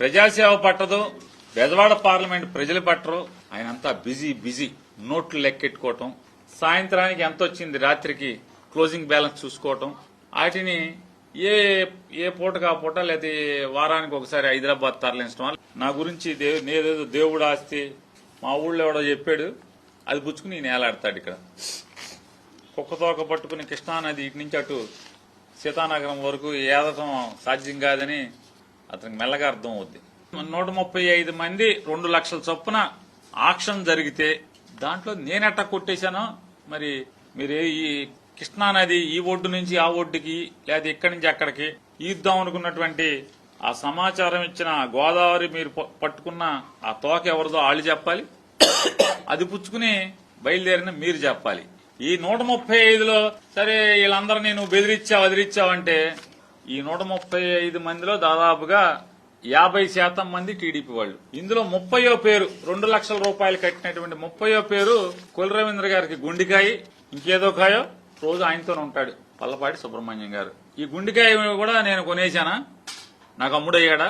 ప్రజాసేవ పట్టదు బెజవాడ పార్లమెంట్ ప్రజలు పట్టరు. ఆయన అంతా బిజీ బిజీ. నోట్లు లెక్కెట్టుకోవటం సాయంత్రానికి ఎంత వచ్చింది రాత్రికి క్లోజింగ్ బ్యాలెన్స్ చూసుకోవటం వాటిని ఏ ఏ పూటకు కాపూట పూట లేదా వారానికి ఒకసారి హైదరాబాద్ తరలించడం నా గురించి నేదేదో దేవుడు ఆస్తి మా ఊళ్ళో ఎవడో చెప్పాడు అది పుచ్చుకుని నేను ఇక్కడ. కుక్కతోక పట్టుకుని కృష్ణానది ఇటు నుంచి అటు సీతానగరం వరకు ఏదటం సాధ్యం కాదని అతనికి మెల్లగా అర్థం అవుద్ది. నూట ముప్పై ఐదు మంది రెండు లక్షల చొప్పున ఆక్షన్ జరిగితే దాంట్లో నేనెట్టా కొట్టేశానో మరి మీరు ఈ కృష్ణానది ఈ ఒడ్డు నుంచి ఆ ఒడ్డుకి లేదా ఇక్కడి నుంచి అక్కడికి ఈద్దాం అనుకున్నటువంటి ఆ సమాచారం ఇచ్చిన గోదావరి మీరు పట్టుకున్న ఆ తోక ఎవరిదో వాళ్ళు చెప్పాలి. అది పుచ్చుకుని బయలుదేరిన మీరు చెప్పాలి. ఈ నూట ముప్పై ఐదులో సరే వీళ్ళందరూ నేను బెదిరించావు వదిలిచ్చావంటే ఈ నూట ముప్పై ఐదు మందిలో దాదాపుగా యాభై శాతం మంది టీడీపీ వాళ్ళు. ఇందులో ముప్పయో పేరు రెండు లక్షల రూపాయలు కట్టినటువంటి ముప్పయో పేరు కుల రవీంద్ర గారికి గుండికాయ ఇంకేదో కాయో రోజు ఆయనతోనే ఉంటాడు పల్లపాటి సుబ్రహ్మణ్యం గారు. ఈ గుండికాయ కూడా నేను కొనేశానా? నాకు అమ్ముడయ్యాడా?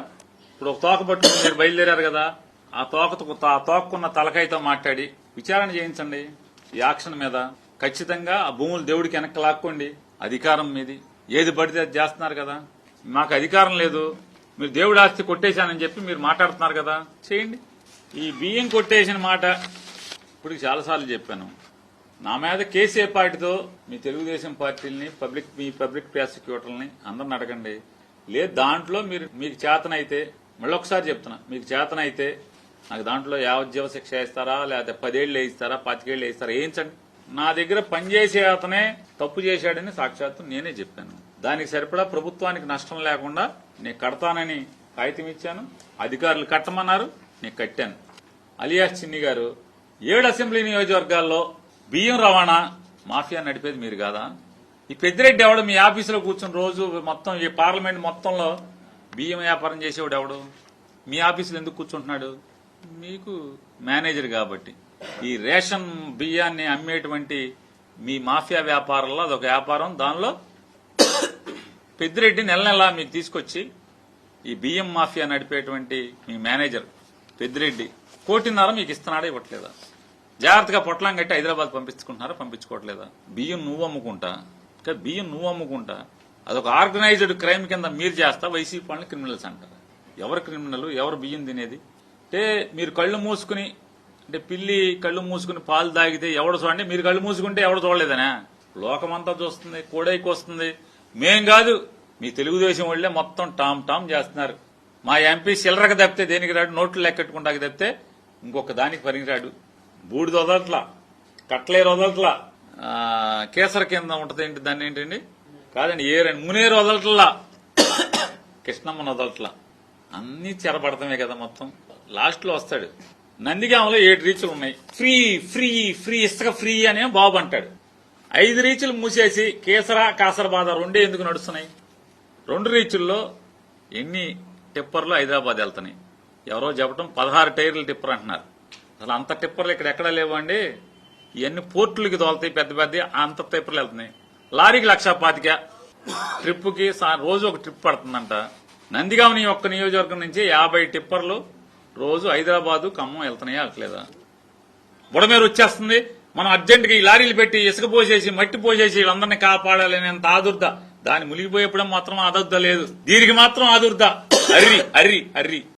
ఇప్పుడు ఒక తోక పట్టుకుని మీరు బయలుదేరారు కదా ఆ తోకతో ఆ తోకకున్న తలకాయతో మాట్లాడి విచారణ చేయించండి. ఈ యాక్షన్ మీద ఖచ్చితంగా ఆ భూములు దేవుడికి వెనక్కి లాక్కోండి అధికారం మీది. ఏది పడితే అది చేస్తున్నారు కదా. మాకు అధికారం లేదు. మీరు దేవుడి ఆస్తి కొట్టేశానని చెప్పి మీరు మాట్లాడుతున్నారు కదా. చేయండి. ఈ బియ్యం కొట్టేసిన మాట ఇప్పుడు చాలాసార్లు చెప్పాను. నా మీద కేసీఆర్ పార్టీతో మీ తెలుగుదేశం పార్టీని పబ్లిక్ మీ పబ్లిక్ ప్రాసిక్యూటర్ని అందరిని అడగండి. లేదు దాంట్లో మీరు మీకు చేతనైతే మళ్ళొకసారి చెప్తున్నా మీకు చేతనైతే నాకు దాంట్లో యావజ్జీవ శిక్ష వేస్తారా లేకపోతే పదేళ్ళు వేయిస్తారా పాతికేళ్ళు వేయిస్తారా వేయించండి నా దగ్గర పనిచేసే అతనే తప్పు చేశాడని సాక్షాత్తు నేనే చెప్పాను. దానికి సరిపడా ప్రభుత్వానికి నష్టం లేకుండా నేను కడతానని కాగితం ఇచ్చాను. అధికారులు కట్టమన్నారు నేను కట్టాను. అలియాస్ చిన్ని గారు ఏడు అసెంబ్లీ నియోజకవర్గాల్లో బియ్యం రవాణా మాఫియా నడిపేది మీరు కాదా? ఈ పెద్దిరెడ్డి ఎవడు మీ ఆఫీసులో కూర్చుని రోజు మొత్తం ఈ పార్లమెంట్ మొత్తంలో బియ్యం వ్యాపారం చేసేవాడు ఎవడు? మీ ఆఫీసులో ఎందుకు కూర్చుంటున్నాడు? మీకు మేనేజర్ కాబట్టి. ఈ రేషన్ బియ్యాన్ని అమ్మేటువంటి మీ మాఫియా వ్యాపారంలో అదొక వ్యాపారం. దానిలో పెద్దిరెడ్డి నెల నెలా మీకు తీసుకొచ్చి ఈ బియ్యం మాఫియా నడిపేటువంటి మీ మేనేజర్ పెద్దిరెడ్డి కోటిన్నర మీకు ఇస్తున్నాడా ఇవ్వట్లేదా? జాగ్రత్తగా పొట్లం కట్టి హైదరాబాద్ పంపించుకుంటున్నారా పంపించుకోవట్లేదా? బియ్యం నువ్వు అమ్ముకుంటా. ఇంకా బియ్యం నువ్వు అమ్ముకుంటా. అదొక ఆర్గనైజ్డ్ క్రైమ్ కింద మీరు చేస్తా వైసీపీ వాళ్ళని క్రిమినల్స్ అంటారు. ఎవరు క్రిమినల్ ఎవరు బియ్యం తినేది? అంటే మీరు కళ్ళు మూసుకుని అంటే పిల్లి కళ్ళు మూసుకుని పాలు తాగితే ఎవడు చూడండి? మీరు కళ్ళు మూసుకుంటే ఎవడు చూడలేదనా? లోకమంతా చూస్తుంది కోడైకి వస్తుంది. మేం కాదు. మీ తెలుగుదేశం వాళ్ళే మొత్తం టామ్ టామ్ చేస్తున్నారు. మా ఎంపీ చిల్లరక తప్పితే దేనికి రాడు? నోట్లు లెక్కెట్టుకుంటాకి తప్పితే ఇంకొక దానికి పనికిరాడు బూడిద వదలట్లా. కట్లేరు వదలట్లా. కేసర కింద ఉంటది ఏంటి? దాన్ని ఏంటండి? కాదండి ఏరండి మునేరు వదలట్లా. కృష్ణమ్మను వదలట్లా. అన్ని చెరపడతామే కదా మొత్తం. లాస్ట్లో వస్తాడు. నందిగామలో ఏడు రీచులు ఉన్నాయి. ఫ్రీ ఫ్రీ ఫ్రీ ఇసుక ఫ్రీ అనే బాబు అంటాడు. ఐదు రీచులు మూసేసి కేసరా కాసరబాద రెండే ఎందుకు నడుస్తున్నాయి? రెండు రీచుల్లో ఎన్ని టిప్పర్లు హైదరాబాద్ వెళ్తున్నాయి? ఎవరో చెప్పడం పదహారు టైర్లు టిప్పర్ అంటున్నారు. అసలు అంత టిప్పర్లు ఇక్కడ ఎక్కడ లేవండి? ఇవన్నీ పోర్టులకి తోలుతాయి పెద్ద పెద్ద అంత టిప్పర్లు వెళ్తున్నాయి. లారీకి లక్ష పాతిక ట్రిప్పుకి రోజు ఒక ట్రిప్ పడుతుందంట. నందిగామ ఒక్క నియోజకవర్గం నుంచి యాభై టిప్పర్లు రోజు హైదరాబాదు ఖమ్మం వెళ్తున్నాయా అట్లేదా బుడమేరు వచ్చేస్తుంది. మనం అర్జెంటుగా ఈ లారీలు పెట్టి ఇసుక పోసేసి మట్టి పోసేసి వీళ్ళందరినీ కాపాడాలనేంత ఆదుర్ద. దాన్ని మునిగిపోయేప్పుడు మాత్రం ఆదుర్ద లేదు. దీనికి మాత్రం ఆదుర్ద. అర్రి అర్రి అర్రి.